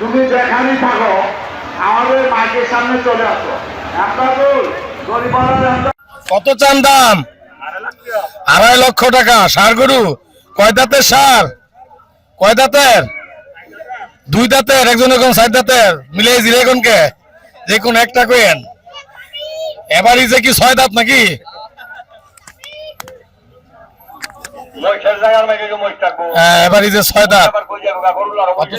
তুমি যেখানেই থাকো আমাদের মাইকের সামনে চলে আসো। কত চান দাম? আড়াই লক্ষ টাকা। সার গরু কয় দাঁতের সার? কয় দাঁতের? দুই দাঁতের একজন এখন চার দাঁতের। মিলে জিরে কে যে কোন একটা কইেন এবারই যে কি ছয় দাঁত নাকি? হ্যাঁ, এবারই যে ছয় দাঁত। কত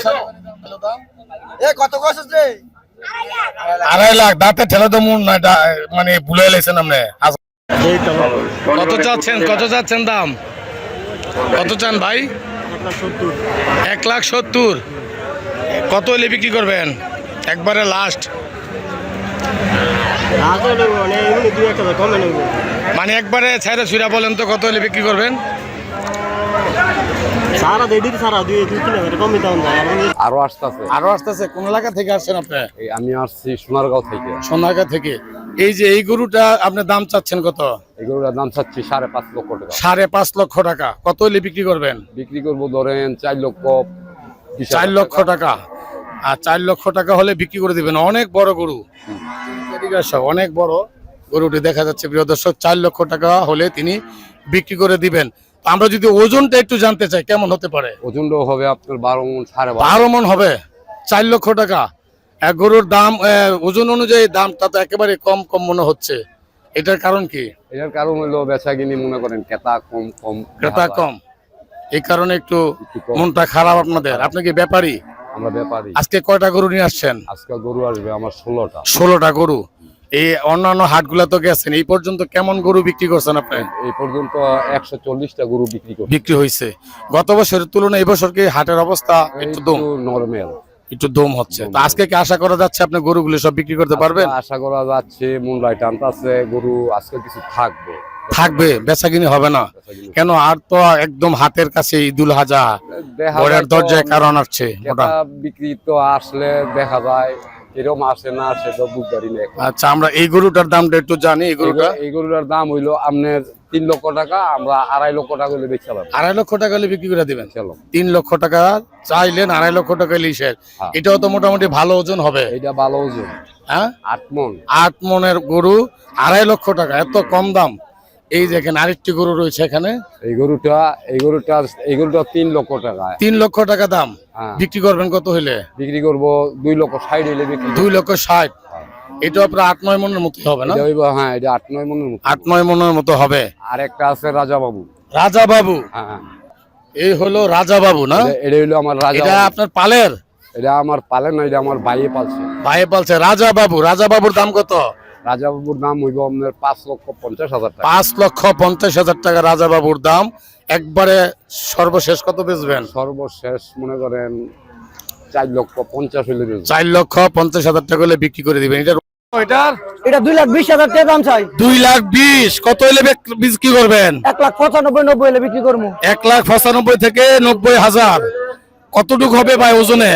আড়াই লাখ দাঁতে ঠেলে তো মন এটা, মানে ভুলে লেছেন আপনি। কত চাচ্ছেন? কত চাচ্ছেন দাম? কত চান ভাই? এক লাখ সত্তর। কত হলে বিক্রি করবেন? একবারে লাস্ট মানে মানে একবারে ছাইরা ছুরা বলেন তো কত হলে বিক্রি করবেন? সারা দেড় সারা দুই দুই তিন হাজার দাম আরও আসতেছে। আরও আসতেছে কোন এলাকা থেকে আসছেন আপনি? এই আমি আসছি সোনারগাঁও থেকে। সোনাগা থেকে। এই যে এই গরুটা আপনি দাম চাচ্ছেন কত? এগুলোর দাম চাচ্ছি সাড়ে পাঁচ লক্ষ টাকা। সাড়ে পাঁচ লক্ষ টাকা। কত হলে বিক্রি করবেন? বিক্রি করব ধরেন চার লক্ষ চার লক্ষ টাকা। আর চার লক্ষ টাকা হলে বিক্রি করে দিবেন। অনেক বড় গরু। অনেক বড় গরুটি দেখা যাচ্ছে। প্রিয় দর্শক চার লক্ষ টাকা হলে তিনি বিক্রি করে দিবেন। আমরা যদি ওজনটা একটু জানতে চাই কেমন হতে পারে? ওজনটাও হবে আপনার বারো মন সাড়ে বারো মন। হবে? চার লক্ষ টাকা। এক গরুর দাম ওজন অনুযায়ী দামটা তো একেবারে কম কম মনে হচ্ছে। এটার কারণ কি? এটার কারণ হলো বেচা কিনি মনে করেন ক্রেতা কম কম ক্রেতা কম। এই কারণে একটু একটু মনটা খারাপ আপনাদের। আপনি কি ব্যাপারী? আমরা ব্যাপারী। আজকে কয়টা গরু নিয়ে আসছেন? আজকে গরু আসবে আমার ষোলোটা। ষোলোটা গরু। এই অন্যান্য হাটগুলা তো গেছেন এই পর্যন্ত কেমন গরু বিক্রি করছেন আপনি? এই পর্যন্ত একশো চল্লিশটা গরু বিক্রি করছি। বিক্রি হয়েছে গত বছরের তুলনায় এবছর কি হাটের অবস্থা একটু দম? নর্মেল একটু দম হচ্ছে। তো আজকে কি আশা করা যাচ্ছে আপনি গরুগুলো সব বিক্রি করতে পারবেন? আশা করা যাচ্ছে মুন্ডাই টানতাছে গরু আজকে কিছু থাকবে। থাকবে বেচাকিনি হবে না। কেন আর তো একদম হাতের কাছে ঈদুল হাজা দরজায় কারণ আসছে বিক্রি তো আসলে দেখা যায় এরকম আসে না আসে তো বুঝবারি না আচ্ছা আমরা এই গরুটার দামটা একটু জানি এই গরুটা? এই গরুটার দাম হইল আপনার তিন লক্ষ টাকা আমরা আড়াই লক্ষ টাকা হলে পারব আড়াই লক্ষ টাকা হলে বিক্রি করে দিবেন? চলো তিন লক্ষ টাকা চাইলেন আড়াই লক্ষ টাকা লিসের হ্যাঁ। এটাও তো মোটামুটি ভালো ওজন হবে। এইটা ভালো ওজন। হ্যাঁ? আট মন। আট মনের গরু আড়াই লক্ষ টাকা এত কম দাম। এই দেখেন আরেকটি গরু রয়েছে এখানে। এই গরুটা এই গরুটা এই গরুটা তিন লক্ষ টাকা। তিন লক্ষ টাকা দাম। হ্যাঁ। বিক্রি করবেন কত হইলে? বিক্রি করব দুই লক্ষ ষাট হইলে বিক্রি দুই লক্ষ ষাট। এটা আপনার আট নয় মনের মতো হবে না? হ্যাঁ এটা আট নয় মনের মতো আট নয় মনের মতো হবে। আর একটা আছে রাজা বাবু রাজা বাবু হ্যাঁ। এই হলো রাজা বাবু না? এটা- আমার রাজা এটা আপনার পালের? এটা আমার পালে না এটা আমার বাইয়ে পালছে। বলছে রাজা বাবু রাজা বাবুর দাম কত? রাজা বাবুর নাম হইব আপনার পাঁচ লক্ষ পঞ্চাশ হাজার টাকা। পাঁচ লক্ষ পঞ্চাশ হাজার টাকা রাজা বাবুর দাম। একবারে সর্বশেষ কত বেচবেন? সর্বশেষ মনে করেন চার লক্ষ পঞ্চাশ হইলে চার লক্ষ পঞ্চাশ হাজার টাকা হলে বিক্রি করে দিবেন। এটা এটার? এটা দুই লাখ বিশ হাজার টাকা দাম চাই। দুই লাখ বিশ। কত হলে বিক্রি করবেন? এক লাখ পঁচানব্বই নব্বই হলে বিক্রি করব। এক লাখ পঁচানব্বই থেকে নব্বই হাজার। কতটুকু হবে ভাই ওজনে?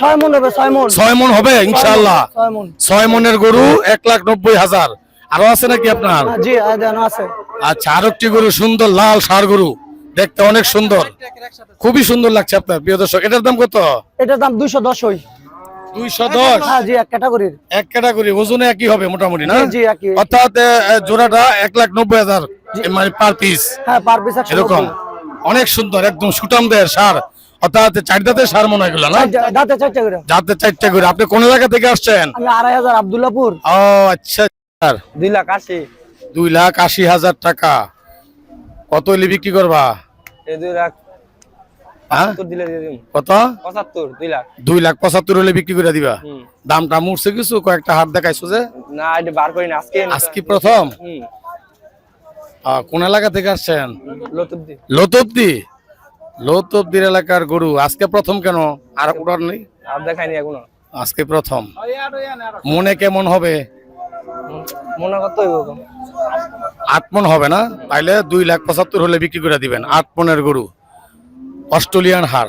ছয় মন হবে ছয় মন ছয় মন হবে ইনশাল্লাহ ছয় মনের গরু এক লাখ নব্বই হাজার। আরও আছে নাকি আপনার? হ্যাঁ, জি আছে। আচ্ছা আর একটি গরু সুন্দর লাল সার গরু। দেখতে অনেক সুন্দর। খুবই সুন্দর লাগছে আপনার প্রিয় দর্শক। এটার দাম কত? এটার দাম দুইশো দশ হই দুইশো দশ? হ্যাঁ জি এক ক্যাটাগরির এক ক্যাটাগরি ওজনে একই হবে মোটামুটি না? জি, একই। অর্থাৎ জোড়াটা এক লাখ নব্বই হাজার মানে পার পিস। হ্যাঁ পার পিস এরকম। অনেক সুন্দর একদম সুটাম দেয় সার। অর্থাৎ চার দাঁতের সার মনে হয় না? দাঁতে চারটে করে। যাতে চারটে করে। আপনি কোন এলাকা থেকে আসছেন? আমি আড়াই হাজার আবদুল্লাপুর। ও আচ্ছা স্যার। দুই লাখ আশি। দুই লাখ আশি হাজার টাকা। কত হলে বিক্রি করবা? এই দুই লাখ হ্যাঁ? কত? পঁচাত্তর দুই লাখ। দুই লাখ পঁচাত্তর হলে বিক্রি করে দিবা? দামটা মুড়ছে কিছু? কয়েকটা হাট দেখাইছো যে? না এটা বার করি না। আজকে আজকে প্রথম? কোন এলাকা থেকে আসছেন? লতুদ্দি। লতবদি লৌতবদির এলাকার গরু আজকে প্রথম কেন? আর উড়ার নেই? আর দেখায়নি এখনও। আজকে প্রথম। মনে কেমন হবে? মনে কত? আট মন হবে না? তাইলে দুই লাখ পঁচাত্তর হলে বিক্রি করে দিবেন আট মনের গরু। অস্ট্রেলিয়ান হার।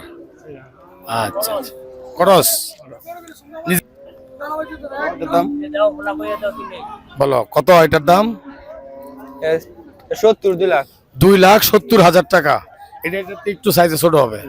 আচ্ছা আচ্ছা। খরচ দাম? বলো কত এটার দাম? সত্তর দুই লাখ। দুই লাখ সত্তর হাজার টাকা। এটা একটু সাইজে ছোট হবে।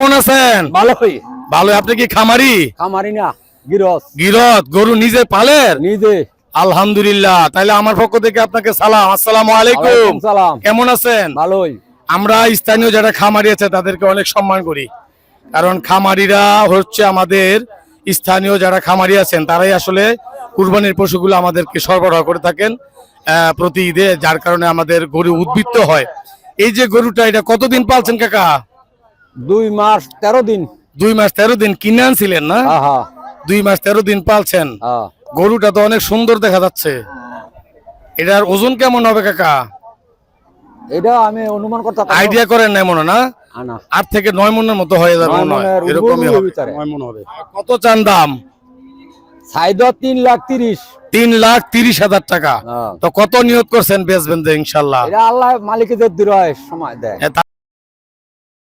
কেমন আছেন? ভালোই। ভালো আপনি কি খামারি? খামারি না গিরস। গিরত গরু নিজে পালের নিজে। আলহামদুলিল্লাহ। তাইলে আমার পক্ষ থেকে আপনাকে সালাম। আসসালামু আলাইকুম। সালাম। কেমন আছেন? ভালোই। আমরা স্থানীয় যারা খামারি আছে তাদেরকে অনেক সম্মান করি। কারণ খামারিরা হচ্ছে আমাদের স্থানীয় যারা খামারি আছেন তারাই আসলে কুরবানির পশুগুলো আমাদেরকে সরবরাহ করে থাকেন আহ, প্রতি ঈদে যার কারণে আমাদের গরু উদ্বৃত্ত হয়। এই যে গরুটা এটা কতদিন পালছেন কাকা? দুই মাস তেরো দিন। দুই মাস তেরো দিন কিনে আনছিলেন না? দুই মাস তেরো দিন পালছেন। হ্যাঁ। গরুটা তো অনেক সুন্দর দেখা যাচ্ছে। এটার ওজন কেমন হবে কাকা? এটা আমি অনুমান করতে আইডিয়া করেন না মনে না? আট থেকে নয় মনের মতো হয়ে যাবে মনে হয়। এরকমই হবে। কত চান দাম? সাইদ তিন লাখ তিরিশ। তিন লাখ তিরিশ হাজার টাকা। হ্যাঁ। তো কত নিয়োগ করছেন বেচবেন ইনশাল্লাহ? আল্লাহ মালিকের দূর সময় দেয়।